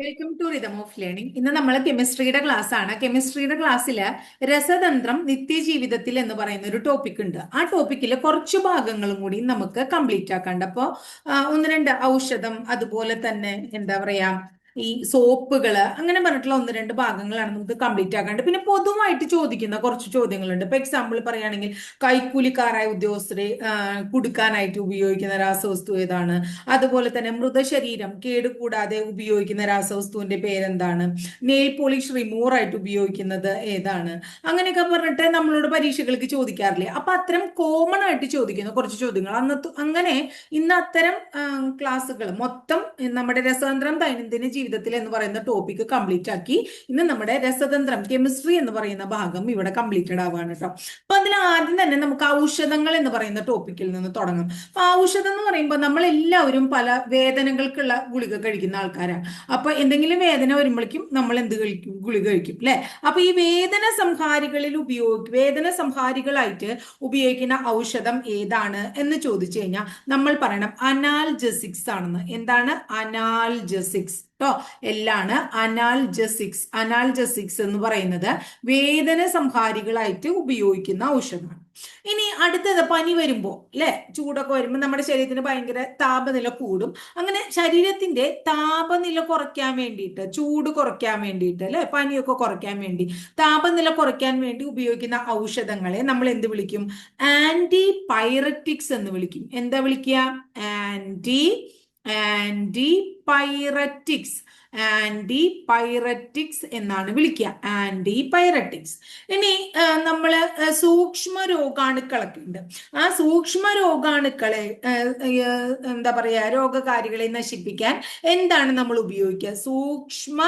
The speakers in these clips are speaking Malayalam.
Welcome to rhythm of learning ഇന്ന് നമ്മൾ കെമിസ്ട്രിയുടെ ക്ലാസ് ആണ്. കെമിസ്ട്രിയുടെ ക്ലാസ്സിൽ രസതന്ത്രം നിത്യജീവിതത്തിൽ എന്ന് പറയുന്ന ഒരു ടോപ്പിക് ഉണ്ട്. ആ ടോപ്പിക്കിൽ കുറച്ച് ഭാഗങ്ങളും കൂടി നമുക്ക് കംപ്ലീറ്റ് ആക്കാണ്ട്. അപ്പോൾ ഒന്ന് രണ്ട് ഔഷധം അതുപോലെ തന്നെ എന്താ പറയാ ഈ സോപ്പുകൾ അങ്ങനെ പറഞ്ഞിട്ടുള്ള ഒന്ന് രണ്ട് ഭാഗങ്ങളാണ് നമുക്ക് കംപ്ലീറ്റ് ആക്കാണ്ട്. പിന്നെ പൊതുവായിട്ട് ചോദിക്കുന്ന കുറച്ച് ചോദ്യങ്ങളുണ്ട്. ഇപ്പൊ എക്സാമ്പിൾ പറയുകയാണെങ്കിൽ കൈക്കൂലിക്കാരായ ഉദ്യോഗസ്ഥരെ കുടുക്കാനായിട്ട് ഉപയോഗിക്കുന്ന രാസവസ്തു ഏതാണ്? അതുപോലെ തന്നെ മൃതശരീരം കേടുകൂടാതെ ഉപയോഗിക്കുന്ന രാസവസ്തുവിന്റെ പേരെന്താണ്? നെയിൽ പോളിഷ് റിമൂവർ ആയിട്ട് ഉപയോഗിക്കുന്നത് ഏതാണ്? അങ്ങനെയൊക്കെ പറഞ്ഞിട്ട് നമ്മളോട് പരീക്ഷകൾക്ക് ചോദിക്കാറില്ലേ? അപ്പൊ അത്തരം കോമൺ ആയിട്ട് ചോദിക്കുന്ന കുറച്ച് ചോദ്യങ്ങൾ. അന്ന് അങ്ങനെ ഇന്ന് അത്തരം ക്ലാസ്സുകൾ മൊത്തം നമ്മുടെ രസതന്ത്രം ദൈനംദിന ജീവിതത്തിൽ എന്ന് പറയുന്ന ടോപ്പിക് കംപ്ലീറ്റ് ആക്കി ഇന്ന് നമ്മുടെ രസതന്ത്രം കെമിസ്ട്രി എന്ന് പറയുന്ന ഭാഗം ഇവിടെ കംപ്ലീറ്റഡ് ആവുകയാണ് കേട്ടോ അപ്പൊ അതിൽ ആദ്യം തന്നെ നമുക്ക് ഔഷധങ്ങൾ എന്ന് പറയുന്ന ടോപ്പിക്കിൽ നിന്ന് തുടങ്ങും. അപ്പൊ ഔഷധം എന്ന് പറയുമ്പോൾ നമ്മൾ എല്ലാവരും പല വേദനകൾക്കുള്ള ഗുളിക കഴിക്കുന്ന ആൾക്കാരാണ്. അപ്പൊ എന്തെങ്കിലും വേദന വരുമ്പോഴേക്കും നമ്മൾ എന്ത് കഴിക്കും? ഗുളിക കഴിക്കും അല്ലെ അപ്പൊ ഈ വേദന സംഹാരികളിൽ ഉപയോഗി വേദന സംഹാരികളായിട്ട് ഉപയോഗിക്കുന്ന ഔഷധം ഏതാണ് എന്ന് ചോദിച്ചു കഴിഞ്ഞാൽ നമ്മൾ പറയണം അനാൽജസിക്സ് ആണെന്ന്. എന്താണ്? അനാൽജസിക്സ്. കേട്ടോ എല്ലാണ് അനാൽജസിക്സ്. അനാൽജസിക്സ് എന്ന് പറയുന്നത് വേദന സംഹാരികളായിട്ട് ഉപയോഗിക്കുന്ന ഔഷധമാണ്. ഇനി അടുത്തത് പനി വരുമ്പോൾ അല്ലെ ചൂടൊക്കെ വരുമ്പോൾ നമ്മുടെ ശരീരത്തിന് ഭയങ്കര താപനില കൂടും. അങ്ങനെ ശരീരത്തിന്റെ താപനില കുറയ്ക്കാൻ വേണ്ടിയിട്ട് ചൂട് കുറയ്ക്കാൻ വേണ്ടിയിട്ട് അല്ലെ പനിയൊക്കെ കുറയ്ക്കാൻ വേണ്ടി താപനില കുറയ്ക്കാൻ വേണ്ടി ഉപയോഗിക്കുന്ന ഔഷധങ്ങളെ നമ്മൾ എന്ത് വിളിക്കും? ആന്റി പൈററ്റിക്സ് എന്ന് വിളിക്കും. എന്താ വിളിക്കുക? Anti antipyretics antipyretics എന്നാണ് വിളിക്കുക. ആന്റി പൈററ്റിക്സ് ഇനി നമ്മൾ സൂക്ഷ്മ രോഗാണുക്കളൊക്കെ ഉണ്ട് ആ സൂക്ഷ്മ രോഗാണുക്കളെ എന്താ പറയുക രോഗകാരികളെ നശിപ്പിക്കാൻ എന്താണ് നമ്മൾ ഉപയോഗിക്കുക? സൂക്ഷ്മ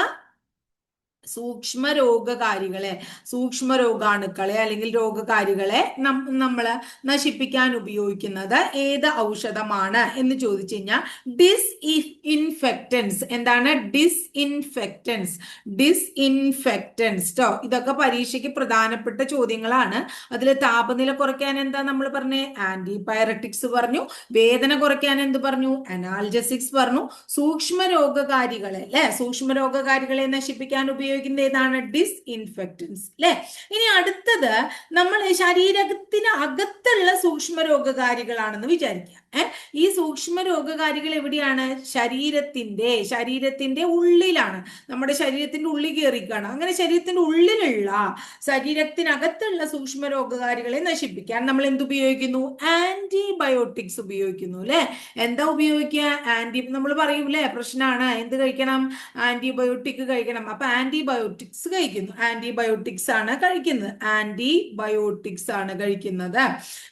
സൂക്ഷ്മ രോഗകാരികളെ സൂക്ഷ്മ രോഗാണുക്കളെ അല്ലെങ്കിൽ രോഗകാരികളെ നമ്മൾ നശിപ്പിക്കാൻ ഉപയോഗിക്കുന്നത് ഏത് ഔഷധമാണ് എന്ന് ചോദിച്ചു കഴിഞ്ഞാൽ ഡിസ് ഇൻഫെക്റ്റൻസ് എന്താണ്? ഡിസ് ഇൻഫെക്റ്റൻസ് ഡിസ് ഇൻഫെക്റ്റൻസ് ട്ടോ. ഇതൊക്കെ പരീക്ഷയ്ക്ക് പ്രധാനപ്പെട്ട ചോദ്യങ്ങളാണ്. അതിൽ താപനില കുറയ്ക്കാൻ എന്താ നമ്മൾ പറഞ്ഞേ? ആന്റിബയോട്ടിക്സ് പറഞ്ഞു. വേദന കുറയ്ക്കാൻ എന്ത് പറഞ്ഞു? അനാൽജസിക്സ് പറഞ്ഞു. സൂക്ഷ്മ രോഗകാരികളെ അല്ലെ? സൂക്ഷ്മ രോഗകാരികളെ നശിപ്പിക്കാൻ ഉപയോഗിക്കുന്നത് ഉപയോഗിക്കുന്നത് ഏതാണ് ഡിസ്ഇൻഫെക്റ്റൻസ് അല്ലെ ഇനി അടുത്തത് നമ്മൾ ശരീരത്തിന് അകത്തുള്ള സൂക്ഷ്മ രോഗകാരികളാണെന്ന് വിചാരിക്കുക ഏഹ് ഈ സൂക്ഷ്മ രോഗകാരികൾ എവിടെയാണ്? ശരീരത്തിന്റെ ശരീരത്തിന്റെ ഉള്ളിലാണ്. നമ്മുടെ ശരീരത്തിന്റെ ഉള്ളിൽ കയറിക്കാണ് അങ്ങനെ ശരീരത്തിന്റെ ഉള്ളിലുള്ള ശരീരത്തിനകത്തുള്ള സൂക്ഷ്മ രോഗകാരികളെ നശിപ്പിക്കാൻ നമ്മൾ എന്ത് ഉപയോഗിക്കുന്നു? ആന്റിബയോട്ടിക്സ് ഉപയോഗിക്കുന്നു അല്ലെ എന്താ ഉപയോഗിക്കുക? ആന്റി നമ്മൾ പറയും അല്ലെ പ്രശ്നമാണ്. എന്ത് കഴിക്കണം? ആന്റിബയോട്ടിക് കഴിക്കണം. അപ്പൊ ആന്റിബയോട്ടിക്സ് കഴിക്കുന്നു. ആന്റിബയോട്ടിക്സ് ആണ് കഴിക്കുന്നത്. ആന്റിബയോട്ടിക്സ് ആണ് കഴിക്കുന്നത്.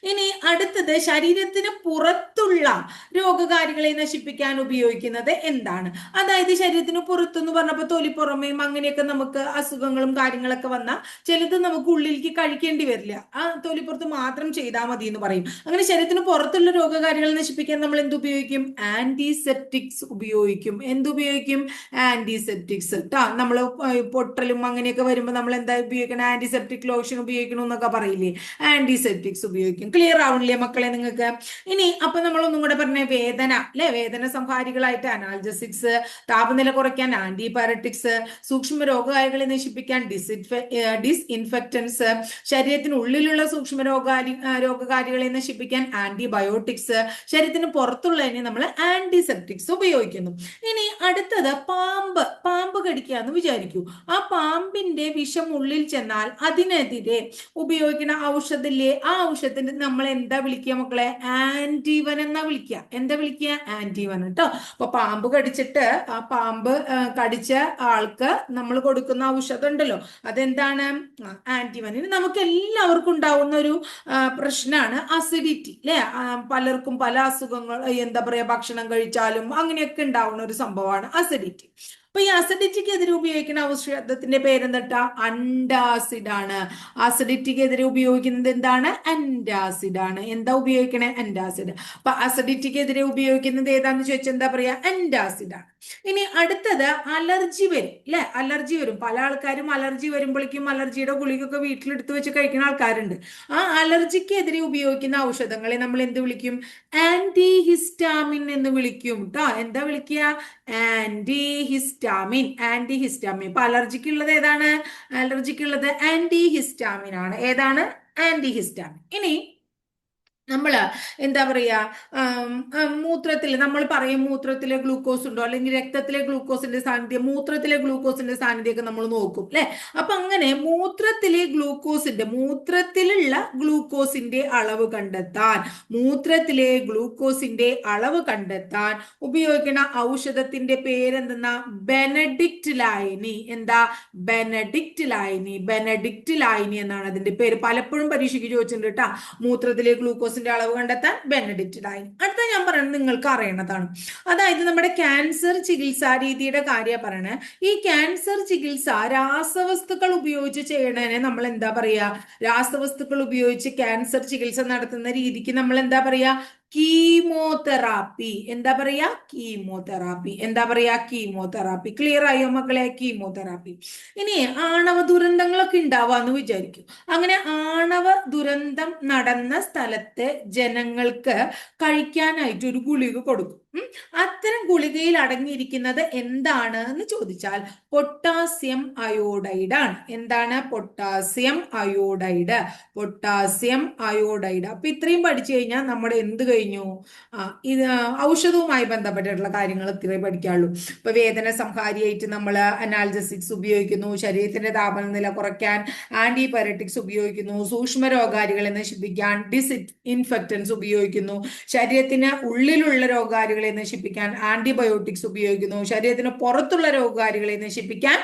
ഇനി അടുത്തത് ശരീരത്തിന് പുറത്തുള്ള രോഗകാരികളെ നശിപ്പിക്കാൻ ഉപയോഗിക്കുന്നത് എന്താണ്? അതായത് ശരീരത്തിന് പുറത്തെന്ന് പറഞ്ഞപ്പോൾ തൊലിപ്പുറമേയും അങ്ങനെയൊക്കെ നമുക്ക് അസുഖങ്ങളും കാര്യങ്ങളൊക്കെ വന്നാൽ ചിലത് നമുക്ക് ഉള്ളിലേക്ക് കഴിക്കേണ്ടി വരില്ല. ആ തൊലിപ്പുറത്ത് മാത്രം ചെയ്താൽ മതി എന്ന് പറയും. അങ്ങനെ ശരീരത്തിന് പുറത്തുള്ള രോഗകാരികളെ നശിപ്പിക്കാൻ നമ്മൾ എന്ത് ഉപയോഗിക്കും? ആന്റിസെപ്റ്റിക്സ് ഉപയോഗിക്കും. എന്തുപയോഗിക്കും ആന്റിസെപ്റ്റിക്സ് ട്ടാ. നമ്മൾ പൊട്ടലും അങ്ങനെയൊക്കെ വരുമ്പോൾ നമ്മൾ എന്താ ഉപയോഗിക്കണം? ആന്റിസെപ്റ്റിക് ലോഷൻ ഉപയോഗിക്കണം എന്നൊക്കെ പറയില്ലേ? ആന്റിസെപ്റ്റിക്സ് ഉപയോഗിക്കും. ക്ലിയർ ആവണില്ലേ മക്കളെ നിങ്ങൾക്ക്? ഇനി അപ്പൊ നമ്മൾ ഒന്നും കൂടെ പറഞ്ഞ വേദന അല്ലെ വേദന സംഹാരികളായിട്ട് അനാൽജസിക്സ് താപനില കുറയ്ക്കാൻ ആന്റിബയോട്ടിക്സ് സൂക്ഷ്മ രോഗകാരികളെ നശിപ്പിക്കാൻ ഡിസിൻഫെ ഡിസ്ഇൻഫെക്റ്റൻസ് ശരീരത്തിനുള്ളിലുള്ള സൂക്ഷ്മ രോഗാരി രോഗകാരികളെ നശിപ്പിക്കാൻ ആന്റിബയോട്ടിക്സ് ശരീരത്തിന് പുറത്തുള്ളതിനെ നമ്മൾ ആന്റിസെപ്റ്റിക്സ് ഉപയോഗിക്കുന്നു. ഇനി അടുത്തത് പാമ്പ്. പാമ്പ് കടിക്കുക എന്ന് വിചാരിക്കൂ. ആ പാമ്പിന്റെ വിഷം ഉള്ളിൽ ചെന്നാൽ അതിനെതിരെ ഉപയോഗിക്കുന്ന ഔഷധമില്ലേ ആ ഔഷധത്തിന് നമ്മൾ എന്താ വിളിക്കുക മക്കളെ? ആന്റിവൻ എന്നാ വിളിക്കുക. എന്താ വിളിക്കുക? ആന്റിവൻ കേട്ടോ. അപ്പൊ പാമ്പ് കടിച്ചിട്ട് ആ പാമ്പ് കടിച്ച ആൾക്ക് നമ്മൾ കൊടുക്കുന്ന ഔഷധം ഉണ്ടല്ലോ. അതെന്താണ്? ആന്റിവൻ ഇനി നമുക്ക് എല്ലാവർക്കും ഉണ്ടാവുന്ന ഒരു പ്രശ്നമാണ് അസിഡിറ്റി അല്ലെ പലർക്കും പല അസുഖങ്ങൾ എന്താ പറയാ ഭക്ഷണം കഴിച്ചാലും അങ്ങനെയൊക്കെ ഉണ്ടാവുന്ന ഒരു സംഭവമാണ് അസിഡിറ്റി അപ്പൊ ഈ അസിഡിറ്റിക്ക് എതിരെ ഉപയോഗിക്കുന്ന ഔഷധത്തിന്റെ പേരെന്തട്ട? അൻഡാസിഡ് ആണ്. അസിഡിറ്റിക്ക് എതിരെ ഉപയോഗിക്കുന്നത് എന്താണ്? അൻഡാസിഡ് ആണ്. എന്താ ഉപയോഗിക്കണേ? അൻഡാസിഡ് അപ്പൊ അസിഡിറ്റിക്ക് എതിരെ ഉപയോഗിക്കുന്നത് ഏതാന്ന് ചോദിച്ചാൽ എന്താ പറയാ? അൻഡാസിഡ് ആണ്. ഇനി അടുത്തത് അലർജി വരും അല്ലെ അലർജി വരും. പല ആൾക്കാരും അലർജി വരുമ്പോഴേക്കും അലർജിയുടെ ഗുളികൊക്കെ വീട്ടിലെടുത്ത് വെച്ച് കഴിക്കുന്ന ആൾക്കാരുണ്ട്. ആ അലർജിക്ക് എതിരെ ഉപയോഗിക്കുന്ന ഔഷധങ്ങളെ നമ്മൾ എന്ത് വിളിക്കും? ആന്റി ഹിസ്റ്റാമിൻ എന്ന് വിളിക്കും കേട്ടോ എന്താ വിളിക്കുക? ആന്റി ഹിസ്റ്റാമിൻ ആന്റി ഹിസ്റ്റാമിൻ ഇപ്പൊ അലർജിക്ക് ഉള്ളത് ഏതാണ്? അലർജിക്ക് ഉള്ളത് ആന്റി ഹിസ്റ്റാമിൻ ആണ്. ഏതാണ്? ആന്റി ഹിസ്റ്റാമിൻ ഇനി നമ്മൾ എന്താ പറയാ മൂത്രത്തിൽ നമ്മൾ പറയും മൂത്രത്തിലെ ഗ്ലൂക്കോസ് ഉണ്ടോ? അല്ലെങ്കിൽ രക്തത്തിലെ ഗ്ലൂക്കോസിന്റെ സാന്നിധ്യം മൂത്രത്തിലെ ഗ്ലൂക്കോസിന്റെ സാന്നിധ്യം സാന്നിധ്യമൊക്കെ നമ്മൾ നോക്കും അല്ലെ അപ്പൊ അങ്ങനെ മൂത്രത്തിലെ ഗ്ലൂക്കോസിന്റെ മൂത്രത്തിലുള്ള ഗ്ലൂക്കോസിന്റെ അളവ് കണ്ടെത്താൻ മൂത്രത്തിലെ ഗ്ലൂക്കോസിന്റെ അളവ് കണ്ടെത്താൻ ഉപയോഗിക്കുന്ന ഔഷധത്തിന്റെ പേരെന്തെന്നാ? ബെനഡിക്റ്റ് ലായനി എന്താ? ബെനഡിക്റ്റ് ലായനി ബെനഡിക്റ്റ് ലായനി എന്നാണ് അതിന്റെ പേര്. പലപ്പോഴും പരീക്ഷയ്ക്ക് ചോദിച്ചിട്ടുണ്ട് കേട്ടാ മൂത്രത്തിലെ ഗ്ലൂക്കോസിന്റെ അളവ് കണ്ടെത്താൻ ബെനഡിക്റ്റ് ഡൈൻ അടുത്ത ഞാൻ പറയുന്നത് നിങ്ങൾക്ക് അറിയണതാണ്. അതായത് നമ്മുടെ ക്യാൻസർ ചികിത്സാ രീതിയുടെ കാര്യം പറയണേ. ഈ ക്യാൻസർ ചികിത്സ രാസവസ്തുക്കൾ ഉപയോഗിച്ച് ചെയ്യണതിനെ നമ്മൾ എന്താ പറയാ? രാസവസ്തുക്കൾ ഉപയോഗിച്ച് ക്യാൻസർ ചികിത്സ നടത്തുന്ന രീതിക്ക് നമ്മൾ എന്താ പറയാ? കീമോതെറാപ്പി. എന്താ പറയാ? കീമോതെറാപ്പി. എന്താ പറയാ? കീമോതെറാപ്പി. ക്ലിയർ ആയോ മക്കളെ? കീമോതെറാപ്പി. ഇനി ആണവ ദുരന്തങ്ങളൊക്കെ ഉണ്ടാവാന്ന് വിചാരിക്കും. അങ്ങനെ ആണവ ദുരന്തം നടന്ന സ്ഥലത്തെ ജനങ്ങൾക്ക് കഴിക്കാനായിട്ട് ഒരു ഗുളിക കൊടുക്കും. അത്തരം ഗുളികയിൽ അടങ്ങിയിരിക്കുന്നത് എന്താണ് എന്ന് ചോദിച്ചാൽ പൊട്ടാസ്യം അയോഡൈഡ് ആണ്. എന്താണ് പൊട്ടാസ്യം അയോഡൈഡ്? Potassium iodide. അപ്പൊ ഇത്രയും പഠിച്ചു കഴിഞ്ഞാൽ നമ്മുടെ എന്ത് കഴിഞ്ഞു? ആ ഇത് ഔഷധവുമായി ബന്ധപ്പെട്ടിട്ടുള്ള കാര്യങ്ങൾ ഇത്രയും പഠിക്കാനുള്ളൂ. ഇപ്പൊ വേദന സംഹാരിയായിട്ട് നമ്മൾ അനാൽജസിക്സ് ഉപയോഗിക്കുന്നു ശരീരത്തിന്റെ താപനില കുറയ്ക്കാൻ ആന്റിബയോട്ടിക്സ് ഉപയോഗിക്കുന്നു സൂക്ഷ്മ രോഗാരികളെ നശിപ്പിക്കാൻ ഡിസ് ഇൻഫെക്റ്റൻസ് ഉപയോഗിക്കുന്നു ശരീരത്തിന് ഉള്ളിലുള്ള രോഗാരികളെ നശിപ്പിക്കാൻ ആന്റിബയോട്ടിക്സ് ഉപയോഗിക്കുന്നു. ശരീരത്തിന് പുറത്തുള്ള രോഗകാരികളെ നശിപ്പിക്കാൻ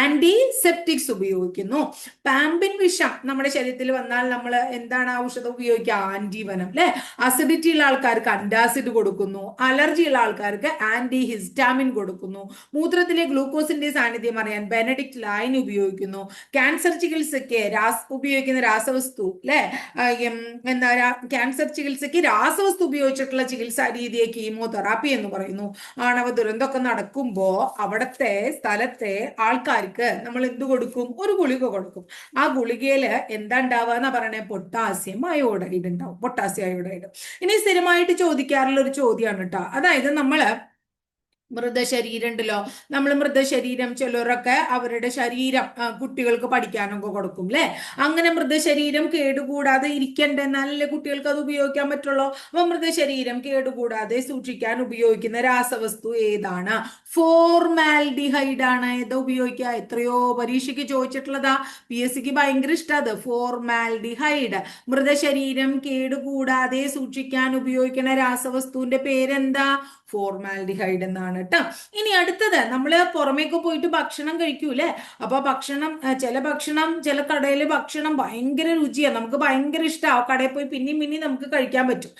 ആന്റിസെപ്റ്റിക്സ് ഉപയോഗിക്കുന്നു. പാമ്പിൻ വിഷം നമ്മുടെ ശരീരത്തിൽ വന്നാൽ നമ്മൾ എന്താണ് ഔഷധം ഉപയോഗിക്കുക? ആന്റിവനം അല്ലെ അസിഡിറ്റി ഉള്ള ആൾക്കാർക്ക് അന്റാസിഡ് കൊടുക്കുന്നു. അലർജി ഉള്ള ആൾക്കാർക്ക് ആന്റി ഹിസ്റ്റാമിൻ കൊടുക്കുന്നു. മൂത്രത്തിലെ ഗ്ലൂക്കോസിന്റെ സാന്നിധ്യം അറിയാൻ ബെനഡിക്ട് ലൈൻ ഉപയോഗിക്കുന്നു. ക്യാൻസർ ചികിത്സയ്ക്ക് രാസ് ഉപയോഗിക്കുന്ന രാസവസ്തു അല്ലെ എന്താ ക്യാൻസർ ചികിത്സയ്ക്ക് രാസവസ്തു ഉപയോഗിച്ചിട്ടുള്ള ചികിത്സാ രീതിയെ കീമോതെറാപ്പി എന്ന് പറയുന്നു. ആണവ ദുരന്തമൊക്കെ നടക്കുമ്പോ അവിടത്തെ സ്ഥലത്തെ ആൾക്കാർക്ക് നമ്മൾ എന്ത് കൊടുക്കും? ഒരു ഗുളിക കൊടുക്കും. ആ ഗുളികയിൽ എന്താ ഉണ്ടാവുക എന്നാ പറയണേ? പൊട്ടാസ്യം അയോഡൈഡ് ഉണ്ടാവും. Potassium iodide. ഇനി സ്ഥിരമായിട്ട് ചോദിക്കാറുള്ള ഒരു ചോദ്യമാണ് കേട്ടോ. അതായത് നമ്മൾ മൃതശരീരം ഉണ്ടല്ലോ നമ്മൾ മൃതശരീരം ചിലരൊക്കെ അവരുടെ ശരീരം കുട്ടികൾക്ക് പഠിക്കാനൊക്കെ കൊടുക്കും അല്ലെ അങ്ങനെ മൃതശരീരം കേടുകൂടാതെ ഇരിക്കണ്ടേ? എന്നാലല്ലേ കുട്ടികൾക്ക് അത് ഉപയോഗിക്കാൻ പറ്റുള്ളൂ? അപ്പൊ മൃതശരീരം കേടുകൂടാതെ സൂക്ഷിക്കാൻ ഉപയോഗിക്കുന്ന രാസവസ്തു ഏതാണ്? ഫോർമാൽഡിഹൈഡ് ആണ് ഏതാ ഉപയോഗിക്കുക? എത്രയോ പരീക്ഷയ്ക്ക് ചോദിച്ചിട്ടുള്ളതാ. പി എസ് സിക്ക് ഭയങ്കര ഇഷ്ടം അത്. ഫോർമാൽഡിഹൈഡ്. മൃതശരീരം കേടുകൂടാതെ സൂക്ഷിക്കാൻ ഉപയോഗിക്കുന്ന രാസവസ്തുവിന്റെ പേരെന്താ? ഫോർമാൽഡിഹൈഡ് എന്നാണ്. കേട്ടോ. ഇനി അടുത്തത് നമ്മൾ പുറമേക്ക് പോയിട്ട് ഭക്ഷണം കഴിക്കൂലേ അപ്പൊ ഭക്ഷണം ചില ഭക്ഷണം ചില കടയിലെ ഭക്ഷണം ഭയങ്കര രുചിയാണ് നമുക്ക് ഭയങ്കര ഇഷ്ടമാവും കടയിൽ പോയി പിന്നെയും പിന്നെയും നമുക്ക് കഴിക്കാൻ പറ്റും.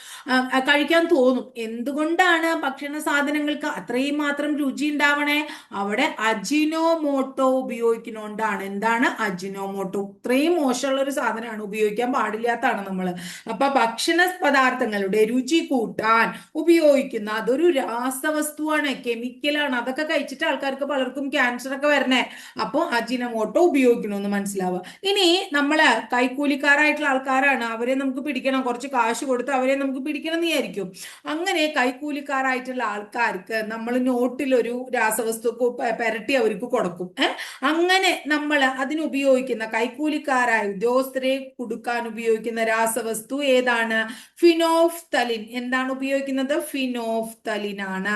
കഴിക്കാൻ തോന്നും. എന്തുകൊണ്ടാണ് ഭക്ഷണ സാധനങ്ങൾക്ക് അത്രയും മാത്രം രുചി ഉണ്ടാവണേ? അവിടെ അജിനോമോട്ടോ ഉപയോഗിക്കുന്നോണ്ടാണ്. എന്താണ് അജിനോമോട്ടോ? ഇത്രയും മോശമുള്ള ഒരു സാധനമാണ് ഉപയോഗിക്കാൻ പാടില്ലാത്തതാണ് നമ്മൾ അപ്പൊ ഭക്ഷണ പദാർത്ഥങ്ങളുടെ രുചി കൂട്ടാൻ ഉപയോഗിക്കുന്ന അതൊരു രാസവസ്തുവാണ്. കെമിക്കലാണ്. അതൊക്കെ കഴിച്ചിട്ട് ആൾക്കാർക്ക് പലർക്കും ക്യാൻസർ ഒക്കെ വരണേ. അപ്പോൾ അജിനമോട്ടോ ഉപയോഗിക്കണമെന്ന് മനസ്സിലാവുക. ഇനി നമ്മൾ കൈക്കൂലിക്കാരായിട്ടുള്ള ആൾക്കാരാണ്. അവരെ നമുക്ക് പിടിക്കണം. കുറച്ച് കാശ് കൊടുത്ത് അവരെ നമുക്ക് പിടിക്കണം എന്ന് വിചാരിക്കും. അങ്ങനെ കൈക്കൂലിക്കാരായിട്ടുള്ള ആൾക്കാർക്ക് നമ്മൾ നോട്ടിൽ ഒരു രാസവസ്തു പെരട്ടി അവർക്ക് കൊടുക്കും. അങ്ങനെ നമ്മൾ അതിനുപയോഗിക്കുന്ന കൈക്കൂലിക്കാരായ ഉദ്യോഗസ്ഥരെ കൊടുക്കാൻ ഉപയോഗിക്കുന്ന രാസവസ്തു ഏതാണ്? ഫിനോഫ്തലിൻ. എന്താണ് ഉപയോഗിക്കുന്നത്? ഫിനോഫ്തലിൻ ആണ്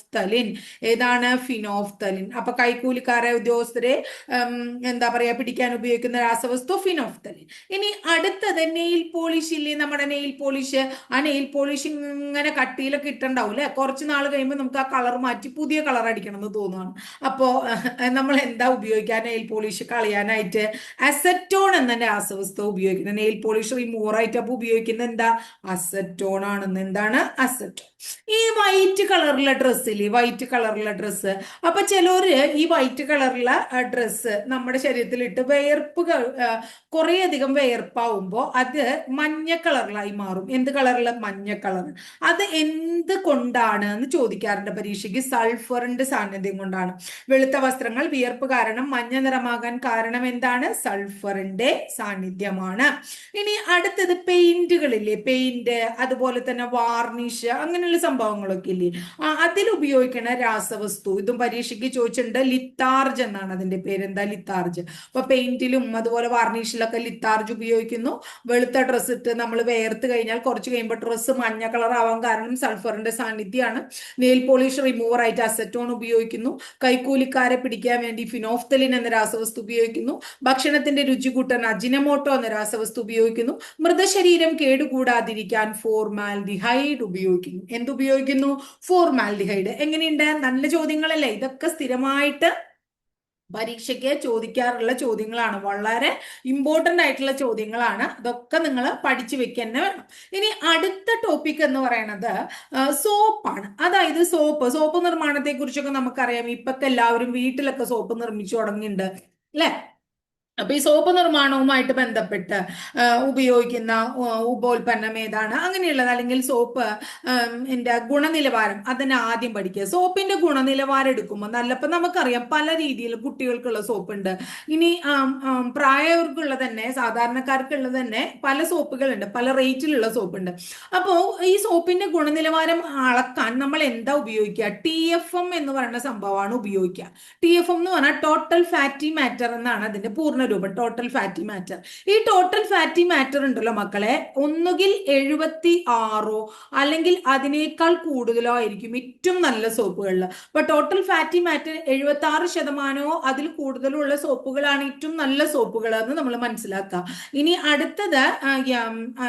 ഫിനോഫ്തലിൻ ഏതാണ് ഫിനോഫ്തലിൻ അപ്പൊ കൈക്കൂലിക്കാരെ ഉദ്യോഗസ്ഥരെ എന്താ പറയാ പിടിക്കാൻ ഉപയോഗിക്കുന്ന രാസവസ്തു ഫിനോഫ്തലിൻ ഇനി അടുത്തത് നെയിൽ പോളിഷ് ഇല്ലേ? നമ്മുടെ നെയിൽ പോളിഷ് ആ നെയിൽ പോളിഷ് ഇങ്ങനെ കട്ടിയിലൊക്കെ ഇട്ടുണ്ടാവും അല്ലെ? കുറച്ച് നാൾ കഴിയുമ്പോൾ നമുക്ക് ആ കളർ മാറ്റി പുതിയ കളർ അടിക്കണം എന്ന് തോന്നുകയാണ് അപ്പോ നമ്മൾ എന്താ ഉപയോഗിക്കാൻ? നെയിൽ പോളിഷ് കളയാനായിട്ട് അസറ്റോൺ എന്ന രാസവസ്തു ഉപയോഗിക്കുന്നത്. നെയിൽ പോളിഷ് റിമൂവർ ആയിട്ട് അപ്പൊ ഉപയോഗിക്കുന്നത് എന്താ? അസറ്റോൺ ആണെന്ന്. എന്താണ്? അസറ്റോൺ ഈ വൈറ്റ് കളറിലെ ഡ്രസ്സില്ലേ വൈറ്റ് കളറിലെ ഡ്രസ്സ് അപ്പൊ ചിലര് ഈ വൈറ്റ് കളറിലെ ഡ്രസ്സ് നമ്മുടെ ശരീരത്തിലിട്ട് വിയർപ്പ് കുറേ അധികം വിയർപ്പാവുമ്പോൾ അത് മഞ്ഞ കളറിലായി മാറും. എന്ത് കളറിൽ മഞ്ഞ കളർ അത് എന്ത് കൊണ്ടാണ് എന്ന് ചോദിക്കാറുണ്ട് പരീക്ഷയ്ക്ക്. സൾഫറിന്റെ സാന്നിധ്യം കൊണ്ടാണ്. വെളുത്ത വസ്ത്രങ്ങൾ വിയർപ്പ് കാരണം മഞ്ഞ നിറമാകാൻ കാരണം എന്താണ്? സൾഫറിന്റെ സാന്നിധ്യമാണ്. ഇനി അടുത്തത് പെയിന്റുകളില്ലേ പെയിന്റ് അതുപോലെ തന്നെ വാർണിഷ് അങ്ങനെയുള്ള സംഭവങ്ങളൊക്കെ ഇല്ലേ? ആ, അതിൽ ഉപയോഗിക്കണ രാസവസ്തു ഇതും പരീക്ഷയ്ക്ക് ചോദിച്ചിട്ടുണ്ട് ലിത്താർജ് എന്നാണ് അതിന്റെ പേര് എന്താ ലിത്താർജ്? അപ്പൊ പെയിന്റിലും അതുപോലെ വാർണിഷിലൊക്കെ ലിത്താർജ് ഉപയോഗിക്കുന്നു. വെളുത്ത ഡ്രസ്സ് ഇട്ട് നമ്മൾ വേർത്ത് കഴിഞ്ഞാൽ കുറച്ച് കഴിയുമ്പോൾ ഡ്രസ്സ് മഞ്ഞ കളർ ആവാൻ കാരണം സൾഫറിന്റെ സാന്നിധ്യമാണ് നെയിൽ പോളിഷ് റിമൂവർ ആയിട്ട് അസറ്റോൺ ഉപയോഗിക്കുന്നു. കൈക്കൂലിക്കാരെ പിടിക്കാൻ വേണ്ടി ഫിനോഫ്തലിൻ എന്ന രാസവസ്തു ഉപയോഗിക്കുന്നു. ഭക്ഷണത്തിന്റെ രുചി കൂട്ടാൻ അജിനമോട്ടോ എന്ന രാസവസ്തു ഉപയോഗിക്കുന്നു. മൃതശരീരം കേടുകൂടാതിരിക്കാൻ ഫോർമാൽഡിഹൈഡ് ഉപയോഗിക്കുന്നു. എന്തുപയോഗിക്കുന്നു? ഫോർമാൽഡിഹൈഡ് എങ്ങനെയുണ്ട്? നല്ല ചോദ്യങ്ങളല്ലേ? ഇതൊക്കെ സ്ഥിരമായിട്ട് പരീക്ഷയ്ക്ക് ചോദിക്കാറുള്ള ചോദ്യങ്ങളാണ്. വളരെ ഇമ്പോർട്ടന്റ് ആയിട്ടുള്ള ചോദ്യങ്ങളാണ്. ഇതൊക്കെ നിങ്ങൾ പഠിച്ചു വെക്കുക തന്നെ വേണം. ഇനി അടുത്ത ടോപ്പിക് എന്ന് പറയുന്നത് സോപ്പാണ്. അതായത് സോപ്പ്. സോപ്പ് നിർമ്മാണത്തെ കുറിച്ചൊക്കെ നമുക്കറിയാം. ഇപ്പൊക്കെ എല്ലാവരും വീട്ടിലൊക്കെ സോപ്പ് നിർമ്മിച്ചു തുടങ്ങിയിട്ടുണ്ട്. അല്ലെ? അപ്പൊ ഈ സോപ്പ് നിർമ്മാണവുമായിട്ട് ബന്ധപ്പെട്ട് ഉപയോഗിക്കുന്ന ഉപോൽപ്പന്നം ഏതാണ്? അങ്ങനെയുള്ളത് അല്ലെങ്കിൽ സോപ്പ് എന്റെ ഗുണനിലവാരം അതിനെ ആദ്യം പഠിക്കുക. സോപ്പിന്റെ ഗുണനിലവാരം എടുക്കുമ്പോൾ നല്ല ഇപ്പൊ നമുക്കറിയാം പല രീതിയിൽ കുട്ടികൾക്കുള്ള സോപ്പ് ഉണ്ട് ഇനി പ്രായവർക്കുള്ള തന്നെ സാധാരണക്കാർക്കുള്ള തന്നെ പല സോപ്പുകളുണ്ട് പല റേറ്റിലുള്ള സോപ്പ് ഉണ്ട് അപ്പോ ഈ സോപ്പിന്റെ ഗുണനിലവാരം അളക്കാൻ നമ്മൾ എന്താ ഉപയോഗിക്കുക? ടി എഫ് എം എന്ന് പറയുന്ന സംഭവമാണ് ഉപയോഗിക്കുക. ടി എഫ് എം എന്ന് പറഞ്ഞാൽ ടോട്ടൽ ഫാറ്റി മാറ്റർ എന്നാണ് അതിന്റെ പൂർണ രൂപം ടോട്ടൽ ഫാറ്റി മാറ്റർ ഈ ടോട്ടൽ ഫാറ്റി മാറ്റർ ഉണ്ടല്ലോ മക്കളെ ഒന്നുകിൽ എഴുപത്തി ആറോ അല്ലെങ്കിൽ അതിനേക്കാൾ കൂടുതലോ ആയിരിക്കും ഏറ്റവും നല്ല സോപ്പുകളിൽ അപ്പൊ ടോട്ടൽ ഫാറ്റി മാറ്റർ എഴുപത്തി ആറ് ശതമാനമോ അതിൽ കൂടുതലുള്ള സോപ്പുകളാണ് ഏറ്റവും നല്ല സോപ്പുകൾ എന്ന് നമ്മൾ മനസ്സിലാക്കുക. ഇനി അടുത്തത്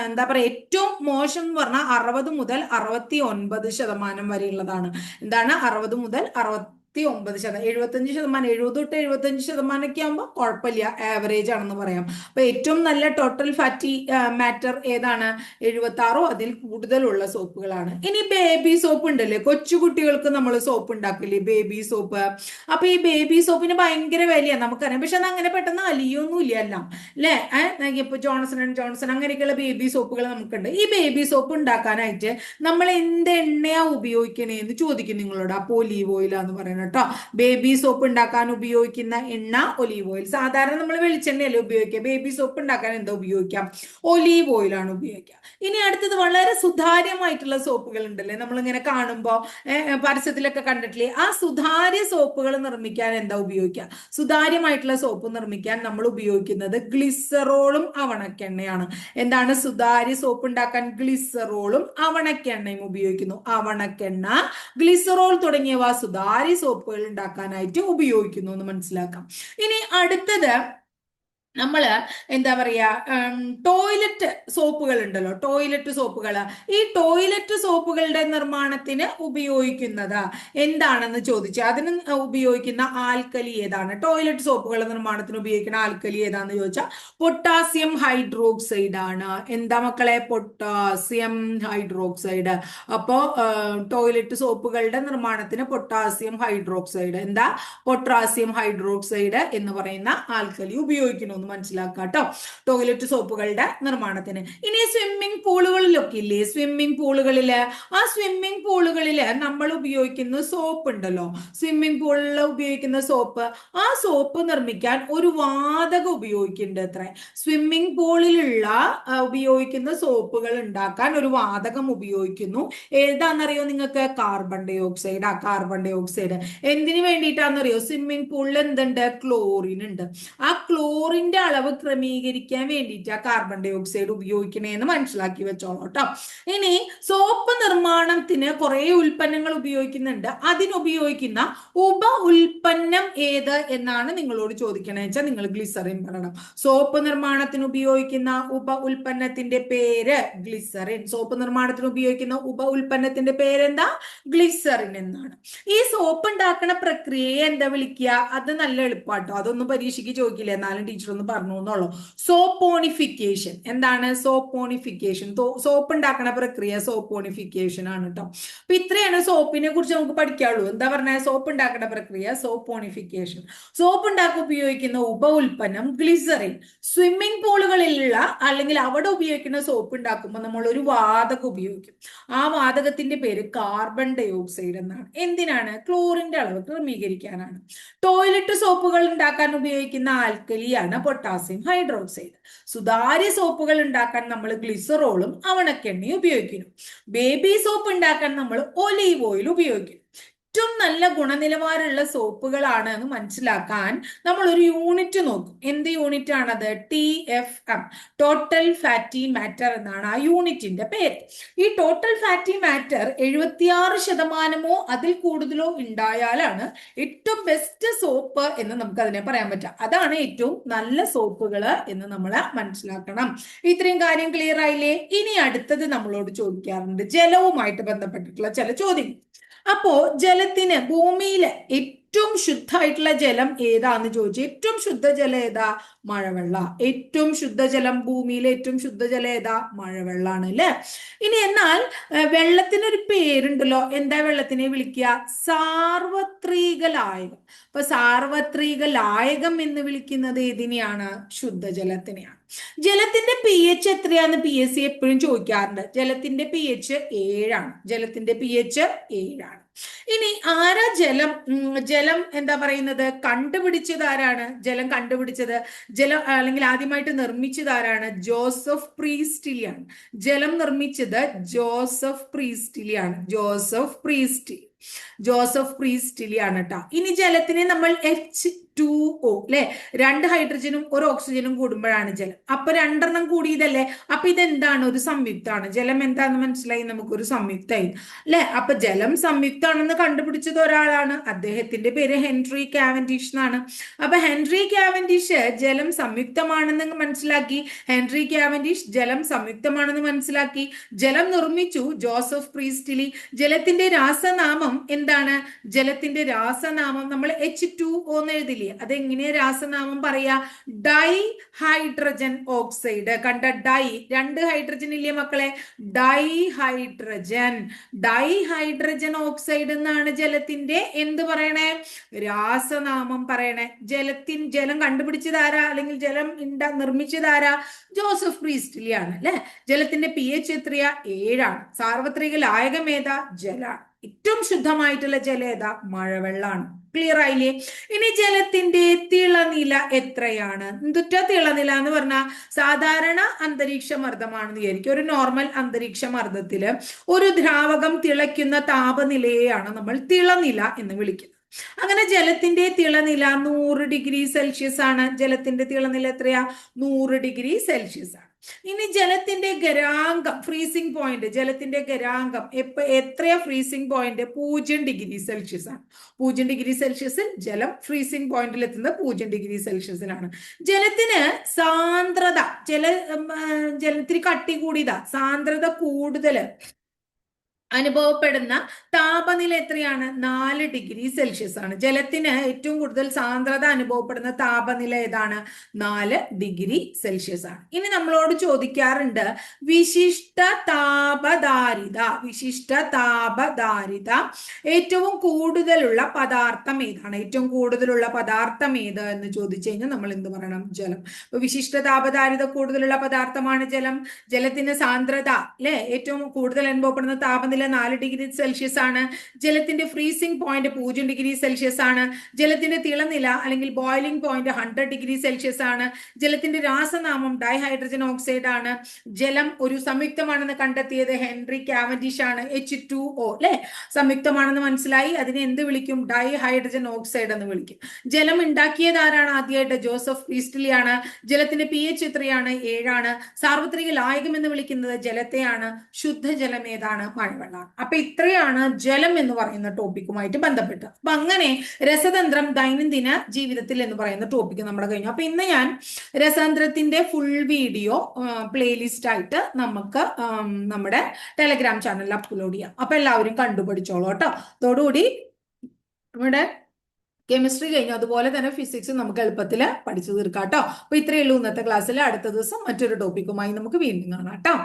എന്താ പറയാ ഏറ്റവും മോശം എന്ന് പറഞ്ഞാൽ അറുപത് മുതൽ അറുപത്തി ഒൻപത് ശതമാനം വരെയുള്ളതാണ്. എന്താണ്? അറുപത് മുതൽ അറുപത്തി ഒമ്പത് ശതമാനം എഴുപത്തഞ്ച് ശതമാനം എഴുപത് തൊട്ട് എഴുപത്തഞ്ച് ശതമാനമൊക്കെ ആകുമ്പോൾ കുഴപ്പമില്ല ആവറേജ് ആണെന്ന് പറയാം. അപ്പൊ ഏറ്റവും നല്ല ടോട്ടൽ ഫാറ്റി മാറ്റർ ഏതാണ്? എഴുപത്തി ആറോ അതിൽ കൂടുതലുള്ള സോപ്പുകളാണ്. ഇനി ബേബി സോപ്പ് ഉണ്ടല്ലേ? കൊച്ചുകുട്ടികൾക്ക് നമ്മൾ സോപ്പ് ഉണ്ടാക്കില്ലേ? ബേബി സോപ്പ് അപ്പൊ ഈ ബേബി സോപ്പിന് ഭയങ്കര വിലയാണ് നമുക്കറിയാം. പക്ഷെ അത് അങ്ങനെ പെട്ടെന്ന് അലിയൊന്നും ഇല്ല എല്ലാം അല്ലേ ഇപ്പൊ ജോൺസൺ ആൻഡ് ജോൺസൺ അങ്ങനെയൊക്കെയുള്ള ബേബി സോപ്പുകൾ നമുക്കുണ്ട്. ഈ ബേബി സോപ്പ് ഉണ്ടാക്കാനായിട്ട് നമ്മൾ എന്ത് എണ്ണയാ ഉപയോഗിക്കണേന്ന് ചോദിക്കും നിങ്ങളോട്? അപ്പോ ഒലീവ് ഓയിലാന്ന് കേട്ടോ. ബേബി സോപ്പ് ഉണ്ടാക്കാൻ ഉപയോഗിക്കുന്ന എണ്ണ ഒലീവ് ഓയിൽ സാധാരണ നമ്മൾ വെളിച്ചെണ്ണയല്ലേ ഉപയോഗിക്കുക? ബേബി സോപ്പ് ഉണ്ടാക്കാൻ എന്താ ഉപയോഗിക്കാം? ഒലീവ് ഓയിലാണ് ഉപയോഗിക്കുക. ഇനി അടുത്തത് വളരെ സുതാര്യമായിട്ടുള്ള സോപ്പുകൾ ഉണ്ടല്ലേ? നമ്മളിങ്ങനെ കാണുമ്പോൾ പരസ്യത്തിലൊക്കെ കണ്ടിട്ടില്ലേ? ആ സുതാര്യ സോപ്പുകൾ നിർമ്മിക്കാൻ എന്താ ഉപയോഗിക്കുക? സുതാര്യമായിട്ടുള്ള സോപ്പ് നിർമ്മിക്കാൻ നമ്മൾ ഉപയോഗിക്കുന്നത് ഗ്ലിസറോളും അവണക്കെണ്ണയാണ്. എന്താണ്? സുതാര്യ സോപ്പ് ഉണ്ടാക്കാൻ ഗ്ലിസറോളും അവണക്കെണ്ണയും ഉപയോഗിക്കുന്നു. അവണക്കെണ്ണ ഗ്ലിസറോൾ തുടങ്ങിയവ സുതാര്യ സോപ്പുകൾ ഉണ്ടാക്കാനായിട്ട് ഉപയോഗിക്കുന്നു എന്ന് മനസ്സിലാക്കാം. ഇനി അടുത്തത് നമ്മൾ എന്താ പറയാ ടോയ്ലറ്റ് സോപ്പുകൾ ഉണ്ടല്ലോ ടോയ്ലറ്റ് സോപ്പുകൾ ഈ ടോയ്ലറ്റ് സോപ്പുകളുടെ നിർമ്മാണത്തിന് ഉപയോഗിക്കുന്നത് എന്താണെന്ന് ചോദിച്ചാൽ അതിന് ഉപയോഗിക്കുന്ന ആൽക്കലി ഏതാണ്? ടോയ്ലറ്റ് സോപ്പുകളുടെ നിർമ്മാണത്തിന് ഉപയോഗിക്കുന്ന ആൽക്കലി ഏതാന്ന് ചോദിച്ചാൽ പൊട്ടാസ്യം ഹൈഡ്രോക്സൈഡ് ആണ് എന്താ മക്കളെ? Potassium hydroxide. അപ്പോ ടോയ്ലറ്റ് സോപ്പുകളുടെ നിർമ്മാണത്തിന് പൊട്ടാസ്യം ഹൈഡ്രോക്സൈഡ്. എന്താ? പൊട്ടാസ്യം ഹൈഡ്രോക്സൈഡ് എന്ന് പറയുന്ന ആൽക്കലി ഉപയോഗിക്കുന്നു. മനസ്സിലാക്കുക കേട്ടോ ടോയ്ലറ്റ് സോപ്പുകളുടെ നിർമ്മാണത്തിന്. ഇനി സ്വിമ്മിംഗ് പൂളുകളിലൊക്കെ ഇല്ലേ? സ്വിമ്മിംഗ് പൂളുകളിൽ ആ സ്വിമ്മിംഗ് പൂളുകളിൽ നമ്മൾ ഉപയോഗിക്കുന്ന സോപ്പ് ഉണ്ടല്ലോ. സ്വിമ്മിംഗ് പൂളിൽ ഉപയോഗിക്കുന്ന സോപ്പ് ആ സോപ്പ് നിർമ്മിക്കാൻ ഒരു വാതകം ഉപയോഗിക്കുന്നുണ്ട് അത്ര. സ്വിമ്മിംഗ് പൂളിലുള്ള ഉപയോഗിക്കുന്ന സോപ്പുകൾ ഉണ്ടാക്കാൻ ഒരു വാതകം ഉപയോഗിക്കുന്നു. ഏതാണെന്നറിയോ നിങ്ങൾക്ക്? കാർബൺ ഡൈ ഓക്സൈഡ് ആ കാർബൺ ഡൈ ഓക്സൈഡ് എന്തിനു വേണ്ടിയിട്ടാണെന്നറിയോ? സ്വിമ്മിംഗ് പൂളിൽ എന്തുണ്ട്? ക്ലോറിൻ ഉണ്ട്. ആ ക്ലോറിന്റെ അളവ് ക്രമീകരിക്കാൻ വേണ്ടിയിട്ട് ആ കാർബൺ ഡൈ ഓക്സൈഡ് ഉപയോഗിക്കണേന്ന് മനസ്സിലാക്കി വെച്ചോളൂ കേട്ടോ ഇനി സോപ്പ് നിർമ്മാണത്തിന് കുറെ ഉൽപ്പന്നങ്ങൾ ഉപയോഗിക്കുന്നുണ്ട്. അതിനുപയോഗിക്കുന്ന ഉപ ഉൽപ്പന്നം ഏത് എന്നാണ് നിങ്ങളോട് ചോദിക്കണേ വെച്ചാൽ നിങ്ങൾ ഗ്ലിസറിൻ പറയണം. സോപ്പ് നിർമ്മാണത്തിന് ഉപയോഗിക്കുന്ന ഉപ ഉൽപ്പന്നത്തിന്റെ പേര് ഗ്ലിസറിൻ സോപ്പ് നിർമ്മാണത്തിന് ഉപയോഗിക്കുന്ന ഉപ ഉൽപ്പന്നത്തിന്റെ പേരെന്താ? ഗ്ലിസറിൻ എന്നാണ്. ഈ സോപ്പ് ഉണ്ടാക്കുന്ന പ്രക്രിയയെ എന്താ വിളിക്കുക? അത് നല്ല എളുപ്പാട്ടോ. അതൊന്നും പരീക്ഷയ്ക്ക് ചോദിക്കില്ല. എന്നാലും ടീച്ചർ എന്ന് പറഞ്ഞു എന്നുള്ളൂ. സോപ്പോണിഫിക്കേഷൻ എന്താണ് സോപ്പോണിഫിക്കേഷൻ സോപ്പ് ഉണ്ടാക്കുന്ന പ്രക്രിയ സോപ്പോണിഫിക്കേഷൻ ആണ് കേട്ടോ അപ്പൊ ഇത്രയാണ് സോപ്പിനെ കുറിച്ച് നമുക്ക് പഠിക്കാനുള്ളൂ. എന്താ പറഞ്ഞ? സോപ്പ് ഉണ്ടാക്കുന്ന പ്രക്രിയ സോപ്പോണിഫിക്കേഷൻ സോപ്പ് ഉണ്ടാക്കി ഉപയോഗിക്കുന്ന ഉപ ഉൽപ്പന്നം ഗ്ലിസറിൻ സ്വിമ്മിംഗ് പൂളുകളിലുള്ള അല്ലെങ്കിൽ അവിടെ ഉപയോഗിക്കുന്ന സോപ്പ് ഉണ്ടാക്കുമ്പോൾ നമ്മൾ ഒരു വാതകം ഉപയോഗിക്കും. ആ വാതകത്തിന്റെ പേര് കാർബൺ ഡൈ ഓക്സൈഡ് എന്നാണ്. എന്തിനാണ്? ക്ലോറിന്റെ അളവ് ക്രമീകരിക്കാനാണ്. ടോയ്ലറ്റ് സോപ്പുകൾ ഉണ്ടാക്കാൻ ഉപയോഗിക്കുന്ന ആൽക്കലിയാണ് പൊട്ടാസ്യം ഹൈഡ്രോക്സൈഡ് സുതാര്യ സോപ്പുകൾ ഉണ്ടാക്കാൻ നമ്മൾ ഗ്ലിസറോളും അവണക്കെണ്ണയും ഉപയോഗിക്കുന്നു. ബേബി സോപ്പ് ഉണ്ടാക്കാൻ നമ്മൾ ഒലീവ് ഓയിൽ ഉപയോഗിക്കുന്നു. ഏറ്റവും നല്ല ഗുണനിലവാരമുള്ള സോപ്പുകളാണ് എന്ന് മനസ്സിലാക്കാൻ നമ്മൾ ഒരു യൂണിറ്റ് നോക്കും. എന്ത് യൂണിറ്റ് ആണത്? T F M total fatty matter എന്നാണ് ആ യൂണിറ്റിന്റെ പേര്. ഈ ടോട്ടൽ ഫാറ്റി മാറ്റർ എഴുപത്തിയാറ് ശതമാനമോ അതിൽ കൂടുതലോ ഉണ്ടായാലാണ് ഏറ്റവും ബെസ്റ്റ് സോപ്പ് എന്ന് നമുക്ക് അതിനെ പറയാൻ പറ്റുക. അതാണ് ഏറ്റവും നല്ല സോപ്പുകൾ എന്ന് നമ്മൾ മനസ്സിലാക്കണം. ഇത്രയും കാര്യം ക്ലിയർ ആയില്ലേ? ഇനി അടുത്തത് നമ്മളോട് ചോദിക്കാറുണ്ട്. ജലവുമായിട്ട് ബന്ധപ്പെട്ടിട്ടുള്ള ചില ചോദ്യങ്ങൾ. അപ്പോ ജലത്തിന് ഭൂമിയിലെ ഏറ്റവും ശുദ്ധമായിട്ടുള്ള ജലം ഏതാന്ന് ചോദിച്ചു ഏറ്റവും ശുദ്ധജലം ഏതാ? മഴവെള്ള. ഏറ്റവും ശുദ്ധജലം ഭൂമിയിലെ ഏറ്റവും ശുദ്ധജലം ഏതാ? മഴവെള്ളാണ് അല്ലെ? ഇനി എന്നാൽ വെള്ളത്തിനൊരു പേരുണ്ടല്ലോ. എന്താ വെള്ളത്തിനെ വിളിക്കുക? സാർവത്രിക ലായകം അപ്പൊ സാർവത്രിക ലായകം എന്ന് വിളിക്കുന്നത് ഏതിനെയാണ്? ശുദ്ധജലത്തിനെയാണ്. ജലത്തിന്റെ പി എച്ച് എത്രയാന്ന് പി എസ് സി എപ്പോഴും ചോദിക്കാറുണ്ട്. ജലത്തിന്റെ പി എച്ച് ഏഴാണ്. ജലത്തിന്റെ പി എച്ച് ഏഴാണ്. ഇനി ആരാ ജലം? ജലം എന്താ പറയുന്നത്? കണ്ടുപിടിച്ചത് ആരാണ്? ജലം കണ്ടുപിടിച്ചത് ജലം അല്ലെങ്കിൽ ആദ്യമായിട്ട് നിർമ്മിച്ചത് ആരാണ്? ജോസഫ് പ്രീസ്റ്റിലിയാണ്. ജലം നിർമ്മിച്ചത് ജോസഫ് പ്രീസ്റ്റിലിയാണ്. ജോസഫ് പ്രീസ്റ്റിലി ജോസഫ് പ്രീസ്റ്റിലിയാണ് കേട്ടോ ഇനി ജലത്തിനെ നമ്മൾ എച്ച് ടു ഒ അല്ലെ രണ്ട് ഹൈഡ്രജനും ഒരു ഓക്സിജനും കൂടുമ്പോഴാണ് ജലം. അപ്പൊ രണ്ടെണ്ണം കൂടിയതല്ലേ? അപ്പൊ ഇതെന്താണ്? ഒരു സംയുക്തമാണ്. ജലം എന്താന്ന് മനസ്സിലായി? നമുക്ക് ഒരു സംയുക്തമായി അല്ലെ അപ്പൊ ജലം സംയുക്തമാണെന്ന് കണ്ടുപിടിച്ചത് ഒരാളാണ്. അദ്ദേഹത്തിന്റെ പേര് ഹെൻറി കാവൻഡിഷ് എന്നാണ്. അപ്പൊ ഹെൻറി കാവൻഡിഷ് ജലം സംയുക്തമാണെന്ന് മനസ്സിലാക്കി. ഹെൻറി കാവൻഡിഷ് ജലം സംയുക്തമാണെന്ന് മനസ്സിലാക്കി. ജലം നിർമ്മിച്ചു ജോസഫ് പ്രീസ്റ്റിലി. ജലത്തിന്റെ രാസനാമം എന്താണ്? ജലത്തിന്റെ രാസനാമം നമ്മൾ എച്ച് ടു എന്ന് എഴുതില്ലേ? അതെങ്ങനെയാ രാസനാമം പറയാ? Dihydrogen oxide. കണ്ട ഡൈ രണ്ട് ഹൈഡ്രജൻ ഇല്ലേ മക്കളെ? Dihydrogen. Dihydrogen oxide എന്നാണ് ജലത്തിന്റെ എന്ത് പറയണേ? രാസനാമം പറയണേ. ജലത്തിൻ ജലം കണ്ടുപിടിച്ചതാരാ? അല്ലെങ്കിൽ ജലം ഉണ്ടാ നിർമ്മിച്ചതാരാ? ജോസഫ് പ്രീസ്റ്റിലിയാണ് അല്ലെ? ജലത്തിന്റെ പി എച്ച് എത്രയാ? ഏഴാണ്. സാർവത്രിക ലായകം ഏതാ? ജലാണ്. ഏറ്റവും ശുദ്ധമായിട്ടുള്ള ജലം ഏതാ? മഴവെള്ളമാണ് ക്ലിയർ ആയില്ലേ? ഇനി ജലത്തിന്റെ തിളനില എത്രയാണ്? എന്തുറ്റ തിളനില എന്ന് പറഞ്ഞാൽ സാധാരണ അന്തരീക്ഷ മർദ്ദമാണെന്ന് വിചാരിക്കും. ഒരു നോർമൽ അന്തരീക്ഷ മർദ്ദത്തിൽ ഒരു ദ്രാവകം തിളയ്ക്കുന്ന താപനിലയെയാണ് നമ്മൾ തിളനില എന്ന് വിളിക്കുന്നത്. അങ്ങനെ ജലത്തിന്റെ തിളനില നൂറ് ഡിഗ്രി സെൽഷ്യസ് ആണ് ജലത്തിന്റെ തിളനില എത്രയാ? നൂറ് ഡിഗ്രി സെൽഷ്യസ് ആണ് ഇനി ജലത്തിന്റെ ഗരാങ്കം ഫ്രീസിംഗ് പോയിന്റ് ജലത്തിന്റെ ഗരാങ്കം എപ്പ എത്രയാ ഫ്രീസിംഗ് പോയിന്റ് പൂജ്യം ഡിഗ്രി സെൽഷ്യസ് ആണ്. പൂജ്യം ഡിഗ്രി സെൽഷ്യസിൽ ജലം ഫ്രീസിംഗ് പോയിന്റിൽ എത്തുന്നത് പൂജ്യം ഡിഗ്രി സെൽഷ്യസിലാണ് ജലത്തിന് സാന്ദ്രത ജല ജലത്തിന് കട്ടി കൂടിയതാ സാന്ദ്രത കൂടുതൽ. അനുഭവപ്പെടുന്ന താപനില എത്രയാണ്? നാല് ഡിഗ്രി സെൽഷ്യസ് ആണ്. ജലത്തിന് ഏറ്റവും കൂടുതൽ സാന്ദ്രത അനുഭവപ്പെടുന്ന താപനില ഏതാണ്? നാല് ഡിഗ്രി സെൽഷ്യസ് ആണ്. ഇനി നമ്മളോട് ചോദിക്കാറുണ്ട് വിശിഷ്ട താപധാരിത വിശിഷ്ട താപധാരിത ഏറ്റവും കൂടുതലുള്ള പദാർത്ഥം ഏതാണ്? ഏറ്റവും കൂടുതലുള്ള പദാർത്ഥം ഏത് എന്ന് ചോദിച്ചു കഴിഞ്ഞാൽ നമ്മൾ എന്ത് പറയണം? ജലം. അപ്പൊ വിശിഷ്ട താപധാരിത കൂടുതലുള്ള പദാർത്ഥമാണ് ജലം. ജലത്തിന്റെ സാന്ദ്രത അല്ലെ? ഏറ്റവും കൂടുതൽ അനുഭവപ്പെടുന്ന താപനില നാല് ഡിഗ്രി സെൽഷ്യസ് ആണ്. ജലത്തിന്റെ ഫ്രീസിംഗ് പോയിന്റ് പൂജ്യം ഡിഗ്രി സെൽഷ്യസ് ആണ്. ജലത്തിന്റെ തിളനില അല്ലെങ്കിൽ boiling point hundred degree Celsius ആണ്. ജലത്തിന്റെ രാസനാമം ഡൈഹൈഡ്രജൻ ഓക്സൈഡ് ആണ്. ജലം ഒരു സംയുക്തമാണെന്ന് കണ്ടെത്തിയത് ഹെൻറി കാവൻഡിഷ് ആണ് എച്ച് ടു ഒ അല്ലെ? സംയുക്തമാണെന്ന് മനസ്സിലായി. അതിനെ എന്ത് വിളിക്കും? ഡൈഹൈഡ്രജൻ ഓക്സൈഡ് എന്ന് വിളിക്കും. ജലം ഉണ്ടാക്കിയത് ആരാണ്? ആദ്യമായിട്ട് ജോസഫ് ഈസ്റ്റ്ലി ആണ്. ജലത്തിന്റെ പി എച്ച് എത്രയാണ്? ഏഴാണ്. സാർവത്രിക ലായകം എന്ന് വിളിക്കുന്നത് ജലത്തെയാണ്. ശുദ്ധജലം ഏതാണ്? മഴവെള്ളമാണ് അപ്പൊ ഇത്രയാണ് ജലം എന്ന് പറയുന്ന ടോപ്പിക്കുമായിട്ട് ബന്ധപ്പെട്ട് അപ്പൊ അങ്ങനെ രസതന്ത്രം ദൈനംദിന ജീവിതത്തിൽ എന്ന് പറയുന്ന ടോപ്പിക്ക് നമ്മുടെ കഴിഞ്ഞു. അപ്പൊ ഇന്ന് ഞാൻ രസതന്ത്രത്തിന്റെ ഫുൾ വീഡിയോ പ്ലേലിസ്റ്റ് ആയിട്ട് നമുക്ക് നമ്മുടെ ടെലഗ്രാം ചാനലിൽ അപ്ലോഡ് ചെയ്യാം. അപ്പൊ എല്ലാവരും കണ്ടുപിടിച്ചോളൂ കേട്ടോ. അതോടുകൂടി നമ്മുടെ കെമിസ്ട്രി കഴിഞ്ഞു. അതുപോലെ തന്നെ ഫിസിക്സ് നമുക്ക് എളുപ്പത്തിൽ പഠിച്ചു തീർക്കാം കേട്ടോ. അപ്പൊ ഇത്രയേ ഉള്ളൂ ഇന്നത്തെ ക്ലാസ്സിൽ അടുത്ത ദിവസം മറ്റൊരു ടോപ്പിക്കുമായി നമുക്ക് വീണ്ടും കാണാം കേട്ടോ.